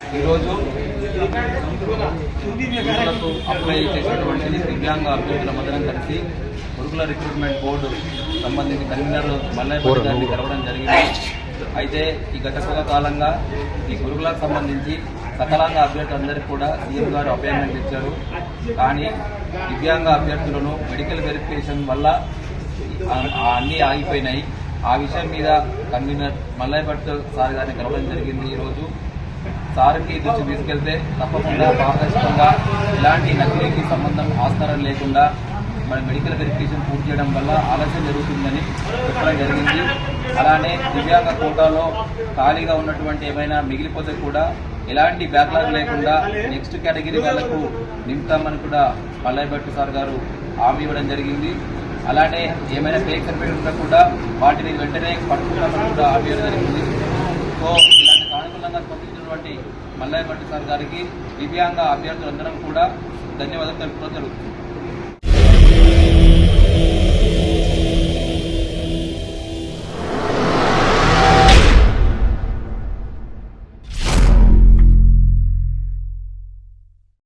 ఈరోజు ఉద్యోగులకు అప్లై చేసినటువంటి దివ్యాంగ అభ్యర్థుల మదనం కలిసి గురుకుల రిక్రూట్మెంట్ బోర్డు సంబంధించి కన్వీనర్ మల్లయ్య గారిని కలవడం జరిగింది. అయితే ఈ గత కాలంగా ఈ గురుకులకు సంబంధించి సకలాంగ అభ్యర్థులందరికీ కూడా సీఎం గారు అపాయింట్మెంట్ ఇచ్చారు. కానీ దివ్యాంగ అభ్యర్థులను మెడికల్ వెరిఫికేషన్ వల్ల అన్నీ ఆగిపోయినాయి. ఆ విషయం మీద కన్వీనర్ మల్లయ్య భట్ సార్ గారిని కలవడం జరిగింది ఈరోజు. సార్కి దృష్టి తీసుకెళ్తే తప్పకుండా పారదర్శకంగా ఇలాంటి నకిలీకి సంబంధం ఆస్కారం లేకుండా మన మెడికల్ వెరిఫికేషన్ పూర్తి చేయడం వల్ల ఆలస్యం జరుగుతుందని చెప్పడం జరిగింది. అలానే దివ్యాంగ కోటాలో ఖాళీగా ఉన్నటువంటి ఏమైనా మిగిలిపోతే కూడా ఎలాంటి బ్యాక్లాగ్ లేకుండా నెక్స్ట్ కేటగిరీ వాళ్ళకు నింపుతామని కూడా మల్లయ్య సార్ గారు హామీ ఇవ్వడం జరిగింది. అలానే ఏమైనా ఫేక్ సర్టిఫికేట్ ఉన్నా కూడా వాటిని వెంటనే పట్టుకుంటామని కూడా హామీ ఇవ్వడం జరిగింది. సో మల్లయ్య భట్ సార్ గారికి దివ్యాంగ అభ్యర్థులందరం కూడా ధన్యవాదాలు తెలుపుకోవడం జరుగుతుంది.